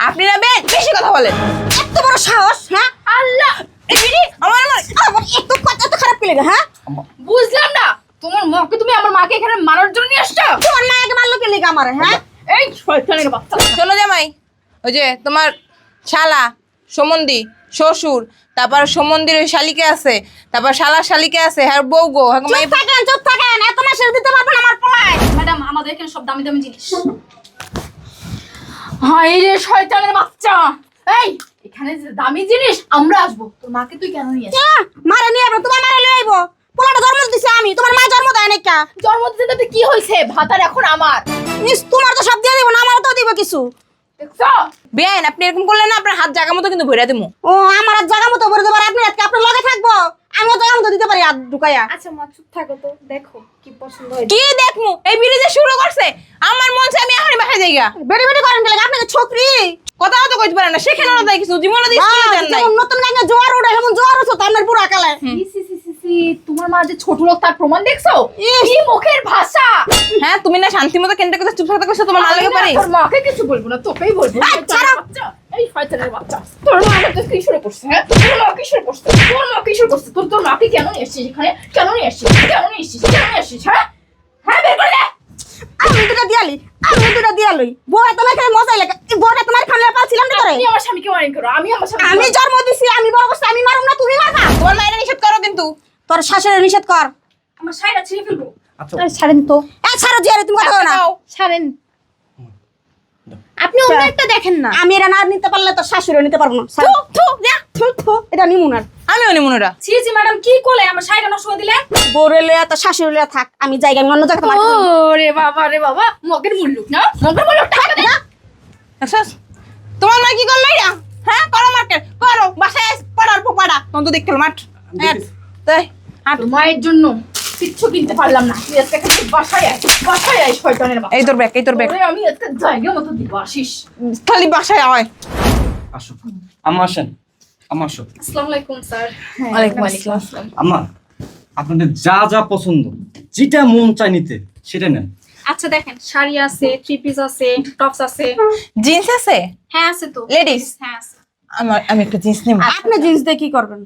আপনারা বেশ বেশি কথা বলেন। এত বড় সাহস হ্যাঁ? আল্লাহ! আমার আমার এত কথা এত খারাপ কি হ্যাঁ? বুঝলাম না। তোমার মাকে তুমি আমার মাকে এখানে মারার জন্য নিয়ে আসছো? তোমার মাকে মারলো কি লেগে আমার হ্যাঁ? এই শয়তানের বাচ্চা। শোনো জামাই ওই যে তোমার শালা সমন্দি শ্বশুর তারপর সমন্দির ওই শালিকে আছে তারপর শালা শালিকে আছে হ্যাঁ বউ গো হ্যাঁ মাই থাকেন চুপ থাকেন। এত মাসের দিতে পারবেন আমার পোলায়। ম্যাডাম আমাদের এখানে সব দামি দামি জিনিস। হাই রে শয়তানের বাচ্চা। এই এখানে যে দামি জিনিস আমরা আসব। তোর মাকে তুই কেন নিয়ে হ্যাঁ, মারে নিয়ে আইবো তোমার মারে লই আইবো পোলাটা জন্ম দিছে আমি তোমার মা জন্ম দেয় নাকি জন্মদিনে কি হয়েছে? ভাতার এখন আমার। নিস তোমার তো সব দিয়ে দিব না আমারও তো দিব কিছু। দেখছ? বেআইন আপনি এরকম করলে না আপনার হাত জায়গা মতো কিন্তু ভরে দেবো। ও আমার হাত জায়গা মতো ভরে দেবার আপনি আজকে আপনার লগে থাকব। আমিও জায়গা মতো দিতে পারি আর ঢুকাইয়া। আচ্ছা মা চুপ থাকো তো দেখো কি পছন্দ হয় কি দেখমু? এই বিড়ি শুরু করছে আমার মন চাই আমি এখনই বাসায় যাইগা। বেড়ে বেড়ে করেন ছোকরি। কথাও তো কইতে পারে না সেখানে না কিছু জীবনে দিয়ে স্কুলে যান যেমন নতুন গাঙ্গে জোয়ার এমন জোয়ার তো পুরো আকালে তোমার মা যে ছোট লোক তার প্রমাণ দেখছ? কি মুখের ভাষা? হ্যাঁ তুমি না শান্তি মতো কেনটা কথা চুপ থাকতে কইছো তোমার না লাগে আমি না পারি তোর মাকে কিছু বলব না তোকেই বলব। বাচ্চা, এই শয়তানের বাচ্চা তোর মা আমাদের কি শুরু করছে হ্যাঁ? তোর মা কি শুরু করছে? তোর মা কি শুরু করছে? তোর তোর মাকে কেন নিয়ে এসেছিস এখানে? কেন নিয়ে এসেছিস? কেন নিয়ে এসেছিস? কেন নিয়ে এসেছিস হ্যাঁ? হ্যাঁ বের করে আমি দুটা দিয়ালি আমি দুটা দিয়ালই বউটা তোমার খালি মজাই লাগে। বউটা তোমার খালি পাচ্ছিলাম না করে আপনি আমার স্বামীকে মারেন করো আমি আমার স্বামীকে আমি জন্ম দিছি আমি বড় করছি আমি মারুম না তুমি মারবা। তোমার মায়ের নিষেধ করো কিন্তু। তোর শাশুড়ি নিষেধ কর। আমার শাড়িটা ছিঁড়ে ফেলব। আচ্ছা। ছাড়েন তো। এই ছাড়ো জিয়ারে তুমি কথা বলো না। ছাড়েন। আপনি অন্য একটা দেখেন না। আমি এটা না নিতে পারলে তো শাশুড়িও নিতে পারব না। থু, যা, থু, থু, এটা নিমুনার আমিও নিমুনরা ছি ছি ম্যাডাম কি করলে আমার শাড়িটা নষ্ট করে দিলে? বউরে লইয়া তোর শাশুড়ি লইয়া থাক আমি জায়গা আমি অন্য জায়গায় তোমার ওরে বাবা রে বাবা মগের মুল্লুক না? মগের মুল্লুক টাকা দে দেখছস? তোমার মা কি করল এটা হ্যাঁ করো মার্কেট করো বাসায় আইস, পাড়ার পর পাড়া তখন তো দেখতে মাঠ হ্যাঁ তাই আর মায়ের জন্য কিচ্ছু কিনতে পারলাম না। তুই আজকে খালি বাসায় আয় বাসায় আয় শয়তানের বাচ্চা। এই তোর ব্যাগ এই তোর ব্যাগ। আমি আজকে জায়গা মতো দিব আসিস। খালি বাসায় আয়। আসো। আম্মা আসেন। আম্মা আসো। আসসালামু আলাইকুম স্যার। ওয়ালাইকুম আসসালাম। আম্মা আপনাদের যা যা পছন্দ যেটা মন চাই নিতে সেটা নেন। আচ্ছা দেখেন শাড়ি আছে থ্রি পিস আছে টপস আছে। জিন্স আছে? হ্যাঁ আছে তো। লেডিস হ্যাঁ আছে। আমার আমি একটা জিন্স নেব। আপনি জিন্স দিয়ে কি করবেন?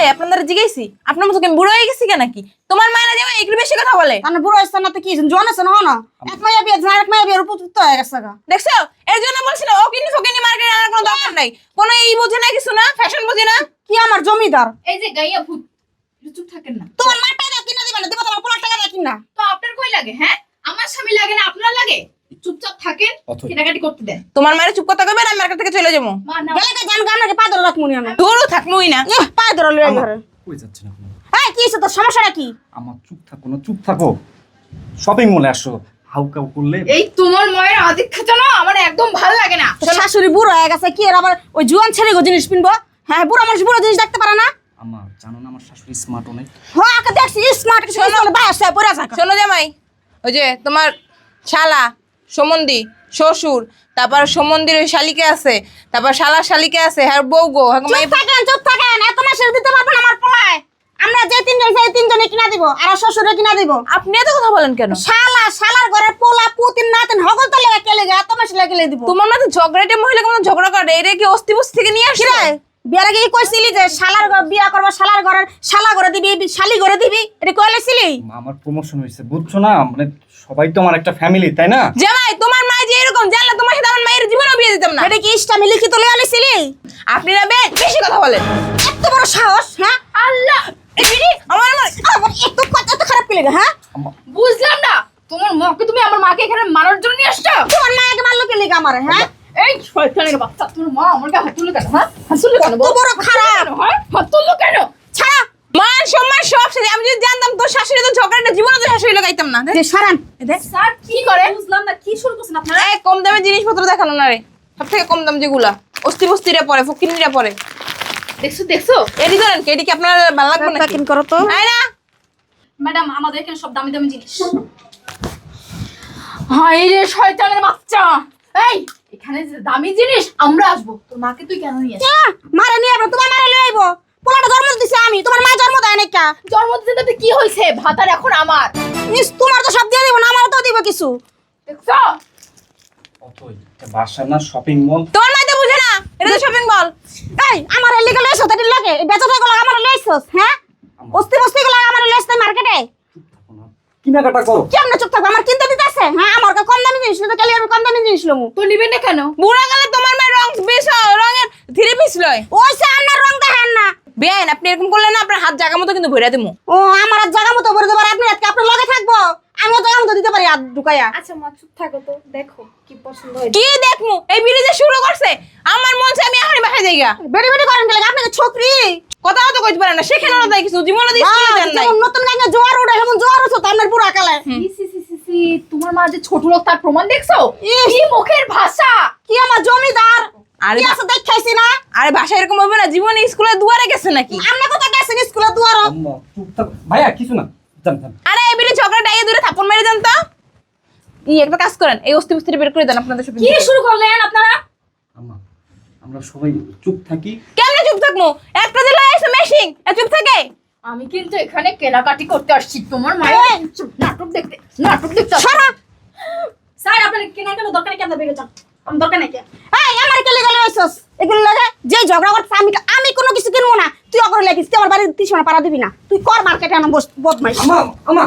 এই আপনারা জিজ্ঞাসি আপনার মতো কি বুড়ো হয়ে গেছি কেন নাকি? তোমার মায়েরা যেমন একটু বেশি কথা বলে। মানে বুড়ো হয়েছে না তো কি জন আছে না? হনো এক মাইয়া বিয়ে এক মাইয়া বিয়ের উপযুক্ত হয়ে গেছে গা। দেখছ? এর জন্য বলছিল ও কিনি ফকিনি মার্কেটে আনার কোনো দরকার নাই। কোনো এই বোঝে না কিছু না ফ্যাশন বোঝে না। কি আমার জমিদার? এই যে গাইয়া ভূত চুপ থাকেন না। তোমার মা টাকা কিনা দিবা না? দিবা তোমার পোলা টাকা দিয়ে কিনা? তো আপনার কই লাগে হ্যাঁ? আমার স্বামী লাগে না আপনার লাগে? চুপচাপ থাকেন কেনাকাটি করতে দেন। তোমার মায়ের চুপ কথা কইবে না মার্কেট থেকে চলে যাব। গেলে তো জান গানাকে পা ধরে রাখমুনি আমি দূরও থাকবোই না। ইহ, পায়ে ধরে লইয়া ঘরে। কই যাচ্ছেন আপনি? এই কি হইছে তোর? সমস্যাটা কি? আমার চুপ থাকো না চুপ থাকো। শপিং মলে আসো। হাউকাউ করলে এই তোমার মায়ের আদিক্ষেতা না আমার একদম ভালো লাগে না। শাশুড়ি বুড়ো হয়ে গেছে কি এর আবার ওই জুয়ান ছেলে গো জিনিস কিনবো হ্যাঁ বুড়ো মানুষ বুড়ো জিনিস দেখতে পারে না? আমার জানো না আমার শাশুড়ি স্মার্ট অনেক। হ্যাঁ দেখছি স্মার্ট কিছু বাইরে আসে পড়ে আছে শোনো জামাই ওই যে তোমার শালা সমন্দি শ্বশুর তারপর সমন্দির ওই শালিকে আছে তারপর শালা শালিকে আছে হ্যাঁ বউ গো হ্যাঁ চুপ থাকেন চুপ থাকেন এত মাসের দিতে পারবেন আমার পোলায়। আমরা যে তিনজন সেই তিনজনে কিনা দিব আর শ্বশুরে কিনা দিব। আপনি এত কথা বলেন কেন? শালা শালার ঘরে পোলা পুতিন নাতিন হগল তো তলে কেলে গে এত মাস লেগে দিব। তোমার মতো ঝগড়াটে মহিলা কোনো ঝগড়া করে এটা কি অস্তি বস্তি থেকে নিয়ে আসে কিরে বিয়ার আগে কি কইছিলি যে শালার ঘর বিয়া করব শালার ঘরের শালা ঘরে দিবি শালি ঘরে দিবি এটা কইলেছিলি মা, আমার প্রমোশন হয়েছে বুঝছ না? মানে সবাই তো আমার একটা ফ্যামিলি তাই না? জামাই তোমার মা যে এরকম জানলে তোমার সাথে আমার মায়ের জীবনও বিয়ে দিতাম না। এটা কি ইস্টামি লিখিত লয়ে আলিছিলি আপনারা বেশ বেশি কথা বলেন। এত বড় সাহস হ্যাঁ? আল্লাহ! আমার আমার এত কথা এত খারাপ কি লাগে হ্যাঁ? বুঝলাম না। তোমার মাকে তুমি আমার মাকে এখানে মারার জন্য নিয়ে আসছো? তোমার মা মাকে মারলো কি লাগে আমার হ্যাঁ? এই শয়তানের বাচ্চা তোমার মা আমার গায়ে হাত তুললো কেন হ্যাঁ? হাত তুললো কেন বড় খারাপ। হ্যাঁ? হাত তুললো কেন? ছাড়া মান সম্মান সব সাথে আমি যদি জানতাম তোর শাশুড়ি তো ঝগড়াটা জীবনে তো শাশুড়ি লাগাইতাম না যে সারান। স্যার কি করে? বুঝলাম না কি শুরু করছেন আপনারা? এই কম দামে জিনিসপত্র দেখানো না রে। সব থেকে কম দাম যেগুলা। অস্থি বস্তিরা পরে ফকিনিরা পরে। দেখছ দেখছ? এডি ধরেন এডি কি আপনার ভালো লাগবে না প্যাকিং করো তো। না। ম্যাডাম আমাদের এখানে সব দামি দামি জিনিস। হাই রে শয়তানের বাচ্চা। এই এখানে যে দামি জিনিস আমরা আসব। তোর মাকে তুই কেন নিয়ে আহ, মারে নিয়ে আইবো তোমার মারে লই আইবো পোলাটা জন্ম দিছে আমি তোমার মা নাকি জন্মদিনে কি হয়েছে? ভাতার এখন আমার। নিস তোমার তো সব দিয়ে দিব না আমারও তো দিব কিছু। দেখছ? অতই বাসা না শপিং মল তোমার মাই তো শপিং মল এই আমার লইছো লাগে। গুলো আমার লইছস হ্যাঁ? বস্তি বস্তি গুলো আমার মার্কেটে কেনাকাটা করো। কেমনে চুপ থাকব? আমার কিনতে দিতেছে হ্যাঁ? আমার কাছে কম দামি জিনিস তো কালি আমি কম দামি জিনিস লমু তো নিবেন না কেন? বুড়া গেলে তোমার মেয়ে রং বেশ রঙের থ্রি পিস লয়। ওই সে আপনার রং না বেআইন আপনি এরকম করলে না আপনার হাত জায়গা মতো কিন্তু ভরে দেবো ও আমার আর জায়গা মতো ভরে দেবার আপনি আজকে আপনার লগে থাকব? আমিও জায়গা মতো দিতে পারি আর ঢুকাইয়া। আচ্ছা মা চুপ থাকো তো দেখো কি পছন্দ হয় কি দেখমু? এই বিড়ি শুরু করছে আমার মন চাই আমি এখনই বাসায় যাই গা বেড়ি বেড়ি করেন গেলে আপনাকে ছোকরি। কথা তো কইতে পারে না সেখানে না কিছু জীবনে দিয়ে স্কুলে যান যেমন নতুন গাঙ্গে জোয়ার উঠে এমন জোয়ার উঠছে তো আপনার পুরো আকালে সি সি সি সি সি তোমার মা যে ছোট লোক তার প্রমাণ দেখছ? কি মুখের ভাষা? কি আমার জমিদার? আরে আছে দেখাইছি না? আরে বাসায় এরকম হবে না জীবনে স্কুলে দুয়ারে গেছে নাকি? আপনি কোথায় গেছেন স্কুলে দুয়ার? চুপ থাকো। ভাইয়া কিছু না। জান জান। আরে এই বিড়ি ঝগড়া ডাইয়ে দূরে থাপ্পড় মেরে দেন তো। ই একটা কাজ করেন এই অস্থি বস্তি বের করে দেন আপনাদের শপিং কি শুরু করলেন আপনারা? আম্মা আমরা সবাই চুপ থাকি। কেমনে চুপ থাকব? একটা দিলে এসে মেশিং চুপ থাকে? আমি কিন্তু এখানে কেনাকাটি করতে আসছি তোমার মায়ের নাটক দেখতে নাটক দেখতে। সরা! স্যার আপনার কেন দরকার কেন বেরিয়ে যান আমার দরকার নাই কে? এই আমার কেলে গেলে হইছস এগুলো লাগে যে ঝগড়া করতে আমি আমি কোনো কিছু কিনবো না। তুই অগরে লাগিস তুই আমার বাড়ির তিসনা পাড়া দিবি না। তুই কর মার্কেটে আনা বস বদমাইশ আম্মা আম্মা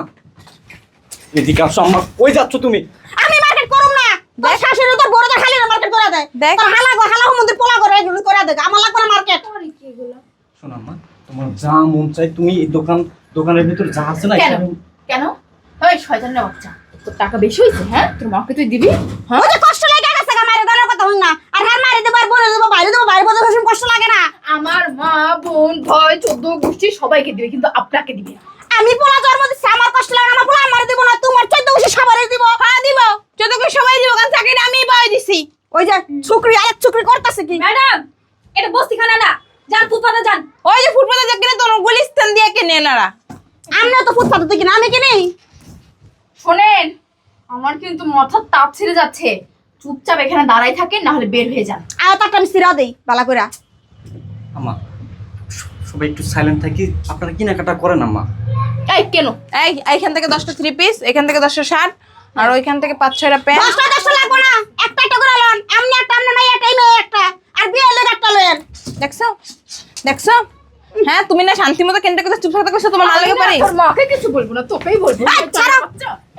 এদিকে আসো আম্মা কই যাচ্ছ তুমি? আমি মার্কেট করুম না। তোর শাশুড়ি তোর বড় খালি মার্কেট করে দেয়। দেখ। তোর হালা গো হালা মন্দির পোলা করে এগুলো করে দেয়। আমার লাগবে না মার্কেট। শোনো আম্মা তোমার যা মন চাই তুমি এই দোকান দোকানের ভিতর যা আছে না কেন? কেন? ওই শয়তানের বাচ্চা। তোর টাকা বেশি হয়েছে হ্যাঁ? তোর মাকে তুই দিবি হ্যাঁ ওই যে কষ্ট লাগে গেছে গা মায়ের দলের কথা হই না আর হ্যাঁ মারি দেবো আর বলে দেবো বাইরে দেবো বাইরে বলতে ভীষণ কষ্ট লাগে না আমার মা বোন ভাই চোদ্দ গোষ্ঠী সবাইকে দিবে কিন্তু আপনাকে দিবে। আমি পোলা জন্ম দিচ্ছি আমার কষ্ট লাগে আমার পোলা আমার দিব না তোমার চোদ্দ বছর সবারই দিব। হ্যাঁ দিব। চোদ্দ করে সবাই দিব কারণ চাকরিটা আমি পাই দিছি। ওই যে ছুকরি আরেক ছুকরি করতেছে কি? ম্যাডাম এটা বস্তিখানা না। যান ফুটপাতে যান। ওই যে ফুটপাতে যে কিনে তোর গুলিস্তান দিয়ে কিনে এনারা। আমিও তো ফুটপাতে দেখি না আমি কিনি। শোনেন আমার কিন্তু মাথার তাপ ছেড়ে যাচ্ছে। চুপচাপ এখানে দাঁড়াই থাকেন না হলে বের হয়ে যান। তারটা আমি সিরা দেই বালা করে আম্মা সবাই একটু সাইলেন্ট থাকি। আপনারা কেনাকাটা করেন আম্মা। এই কেন? এই এইখান থেকে দশটা থ্রি পিস এখান থেকে দশটা শার্ট আর ওইখান থেকে পাঁচ ছয়টা প্যান্ট দশটা দশটা লাগবো না। একটা একটা করে লন। এমনি একটা এমনি নাই একটা এই মেয়ে একটা। আর বিয়ে হলে একটা লয়েন দেখছ? দেখছ? হ্যাঁ তুমি না শান্তি মতো কেনতে কথা চুপ থাকতে কইছো তোমার মাল লাগে পারি। তোর মাকে কিছু বলব না তোকেই বলব।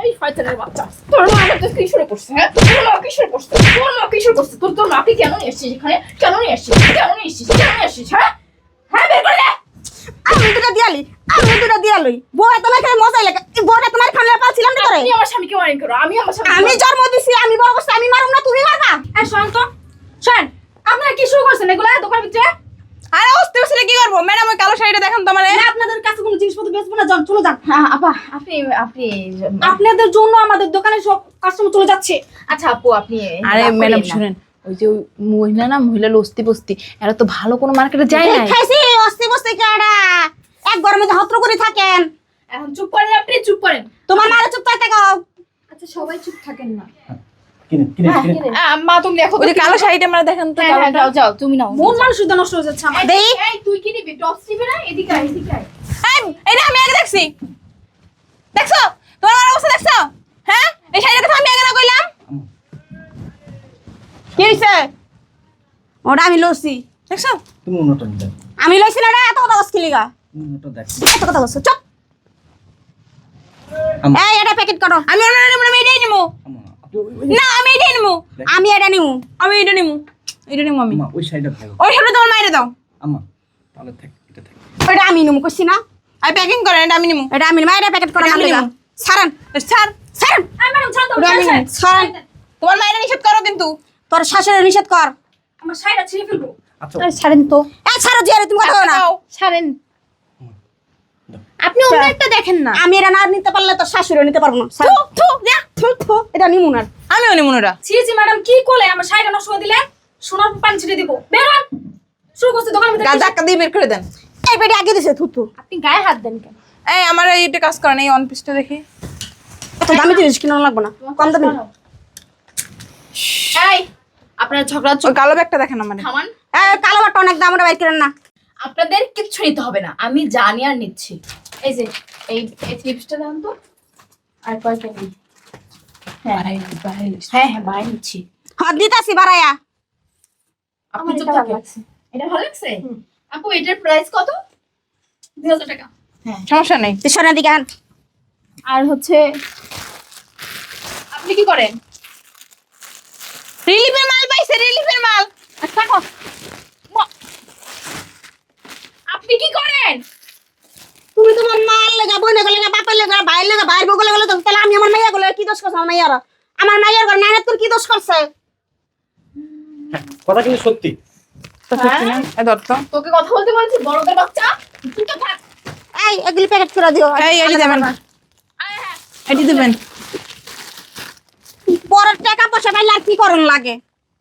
এই, শয়তানের বাচ্চা। তোর মা আমাকে কি শুরু করছে হ্যাঁ? তোর মা কি শুরু করছে? তোর মা কি শুরু করছে? তোর তোর মাকে কেন নিয়ে এসেছিস এখানে? কেন নিয়ে এসেছিস? কেন নিয়ে এসেছিস? কেন নিয়ে এসেছিস হ্যাঁ? হ্যাঁ বের করে দে! আমি দুটা দিয়ালি আমি দুটা দিয়ালই। বউটা তোমার খালি মজাই লাগে। বউটা তোমার খালি পাচ্ছিলাম না করে আপনি আমার স্বামীকে মারেন করো আমি আমার স্বামী আমি জন্ম দিছি আমি বড় করছি আমি মারুম না তুমি মারবা। এই শোন তো শোন আপনারা কি শুরু করছেন এগুলো? দোকানের ভিতরে? আরে অস্তি বসলে কি করব? ম্যাডাম ওই কালো শাড়িটা দেখান তো মানে আপনাদের কাছে কোনো জিনিসপত্র বেচবো না যান চলে যান। হ্যাঁ আপা আপনি আপনি আপনাদের জন্য আমাদের দোকানে সব কাস্টমার চলে যাচ্ছে। আচ্ছা আপু আপনি আরে ম্যাডাম শুনেন ওই যে মহিলা না মহিলা লস্তি বস্তি এরা তো ভালো কোনো মার্কেটে যায় না খাইছি অস্তি বস্তি কেডা? এক গরমে হত্র করে থাকেন। এখন চুপ করেন আপনি চুপ করেন। তোমার মারে চুপ থাকতে কও। আচ্ছা সবাই চুপ থাকেন না। মা তুমি দেখো ওই কালো শাড়িটা আমরা দেখান তো কালোটা। যাও যাও তুমি নাও। মন মানুষ শুদ্ধ নষ্ট হয়ে যাচ্ছে আমার দেই। এই, তুই কি নিবি? টপস নিবি না? এদিকে আয়, এদিকে আয়। এই, আমি আগে দেখছি। দেখছ? তোমার অবস্থা দেখছ? হ্যাঁ? এই আমি আগে না কইলাম। কি হইছে? ওটা আমি লইছি। দেখছ? তুমি আমি লইছি না এত কথা বসকি লিগা? অন্যটা দেখ। এত কথা বসছো চুপ। এই এটা প্যাকেট করো আমি অন্য নিবো না, আমি। এটাই নিবো না আমি এটাই নিবো আমি এটা নিমু। আমি এটা নিবো এটা নিবো আমি। ওই ভালো ওই তোমার মাইরে দাও। আম্মা তাহলে থাক এটা থাক। এটা আমি নিমু কইছি না। আমি প্যাকিং করেন এটা আমি নিবো এটা আমি নিমু এটা প্যাকেট করো এটা আমি নিমু। সারান ছাড় সারান ম্যাডাম ছাড় তো। ছাড়। তোমার মায়েরা নিষেধ করো কিন্তু। তোর শাশুড়ি নিষেধ কর। আমার শাড়িটা ছিঁড়ে ফেলব। আচ্ছা। ছাড়েন তো। এই ছাড়ো জিয়ারে তুমি কথা বলো না। ছাড়েন। আপনি অন্য একটা দেখেন না। আমি এটা না নিতে পারলে তোর শাশুড়ি নিতে পারব না। ছাড়ো। থু, যা, থু, থু, এটা নিমু না। আমিও নিবো না ওটা। ছি ছি ম্যাডাম কি করলে আমার শাড়িটা নষ্ট করে দিলেন সোনার পানি ছিটে দিব। বের হন। শুরু করছে ভিতরে গা ধাক্কা দিয়ে বের করে দেন। এই বেটি আগে দিছে থু থু। আপনি গায়ে হাত দেন কেন? এই আমার এইটা কাজ করেন এই অন পিসটা দেখি। এত দামি জিনিস কিনা লাগবে না কম দামি। এই আপনারা ঝগড়া ওই কালো ব্যাগটা দেখেন আমার। থামান। এই কালো বাট্টা অনেক দাম ওটা বাইর করেন না। আপনাদের কিচ্ছু নিতে হবে না আমি জানি আর নিচ্ছি। এই যে এই এই থ্রিপসটা দাম তো আর কয়টা নিই? হ্যাঁ। হ্যাঁ হ্যাঁ বাড়াই নিচ্ছি হাত দিতাছি বাড়ায়া। আপনি আমার চুপ এটা ভালো লাগছে। এটা ভালো লাগছে? আপু এটার প্রাইস কত? দুই হাজার টাকা সমস্যা নেই সরেন দিকে আন। আর হচ্ছে আপনি কি করেন? রিলিফের মাল পাইছে রিলিফের মাল। আচ্ছা আপনি কি করেন? তুমি তোমার মার লেগা বোনের লেগা বাপের লেগা ভাইয়ের লেগা ভাইয়ের বগলে গেলে তো তাহলে আমি আমার মাইয়া গুলো কি দোষ করছে আমার মাইয়ার আমার মাইয়ার ঘর তোর কি দোষ করছে? হ্যাঁ, কথা কিন্তু সত্যি। হ্যাঁ? তোকে কথা বলতে বলছি বড়দের বাচ্চা। তুই তো থাক। এই এগুলি প্যাকেট করে দিও। এই এটি দেবেন। হ্যাঁ। এটি দেবেন। পরের টাকা পয়সা পাইলে আর কি করণ লাগে?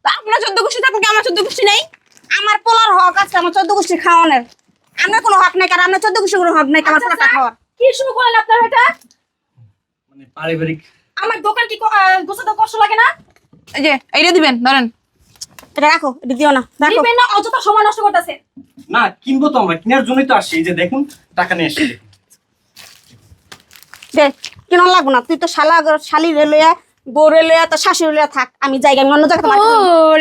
তা আপনার চোদ্দ গোষ্ঠী থাকুক আমার চোদ্দ গোষ্ঠী নেই। আমার পোলার হক আছে আমার চোদ্দ গোষ্ঠী খাওয়ানোর। আমার কোনো হক নাই কারণ চোদ্দ কোনো হক নাই আমার আচ্ছা, পোলাটা খাওয়ার কি শুরু করলেন আপনারা এটা? মানে পারিবারিক আমার দোকান কি গোছাতে কষ্ট লাগে না? এই যে এইটা দিবেন ধরেন। এটা রাখো এটা দিও না রাখো। দিবেন না অযথা সময় নষ্ট করতেছে। না কিনবো তো আমরা কেনার জন্যই তো আসছি এই যে দেখুন টাকা নিয়ে এসছি দে কেন লাগবো না তুই তো শালা শালি রেলইয়া বউ রেলইয়া তো শাশুড়ি রেলইয়া থাক আমি জায়গা আমি অন্য জায়গায় ও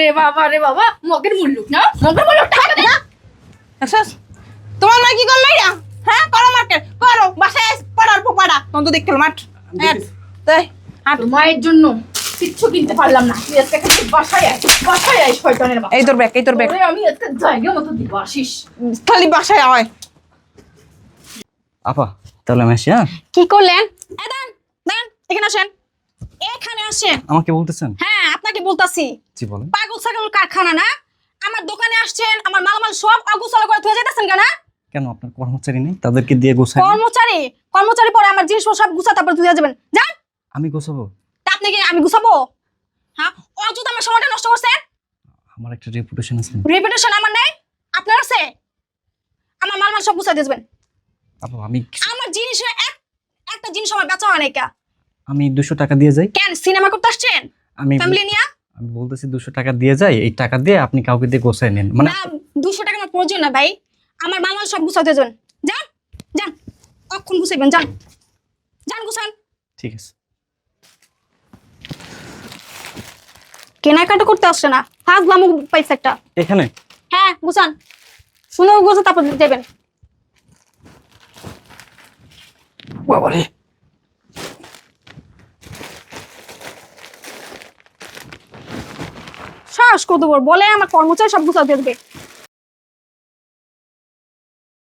রে বাবা রে বাবা মগের মুল্লুক না? মগের মুল্লুক টাকা দে। দেখছস? তোমার মা কি করল এটা হ্যাঁ করো মার্কেট করো বাসায় পড়ার পর পড়া। তখন তো দেখতে মাঠ। তাই। তোর মায়ের জন্য কিচ্ছু কিনতে পারলাম না। তুই আজকে খালি বাসায় আয় বাসায় আয় শয়তানের বাবা এই তোর ব্যাগ এই তোর ব্যাগ। আমি আজকে জায়গা মতো দিব আসিস। খালি বাসায় আয় আপা তাহলে আমি আসি হ্যাঁ? কি করলেন? দাঁড়ান এখানে আসেন। এখানে আসেন। আমাকে বলতেছেন? হ্যাঁ আপনাকে বলতাছি। জি বলেন। পাগল ছাগল কারখানা না? আমার দোকানে আসছেন আমার মালামাল সব অগুছালো করে থুয়ে যেতেছেন কেন? কেন আপনার কর্মচারী নেই? তাদেরকে দিয়ে গোছাই কর্মচারী? কর্মচারী পরে আমার জিনিস সব গুছা তারপর ধুয়ে যাবেন। যান! আমি গোছাবো? তা আপনি কি আমি গুছাবো? হ্যাঁ? অযথা আমার সময়টা নষ্ট করছেন? আমার একটা রেপুটেশন আছে। রেপুটেশন আমার নাই? আপনার আছে? আমার মালমাল সব গুছাই দিয়ে যাবেন। আপা আমি আমার জিনিস এক একটা জিনিস আমার বেচা হয় নাই কা। আমি দুশো টাকা দিয়ে যাই। কেন? সিনেমা করতে আসছেন? আমি ফ্যামিলি নিয়ে? আমি বলতেছি দুশো টাকা দিয়ে যাই। এই টাকা দিয়ে আপনি কাউকে দিয়ে গোছাই নেন। মানে না দুশো টাকা আমার প্রয়োজন না ভাই। আমার মালমাল সব গুছাতে যান। যান যান কখন গুছাইবেন যান। যান গুছান। ঠিক আছে। কেনাকাটা করতে আসছে না। ফাঁক বামু পাইছে একটা। এখানে? হ্যাঁ গুছান। শুনে গুছা তারপর দেবেন বাবারে। কত বড়। বলে আমার কর্মচারী সব গুছা দিয়ে দেবে।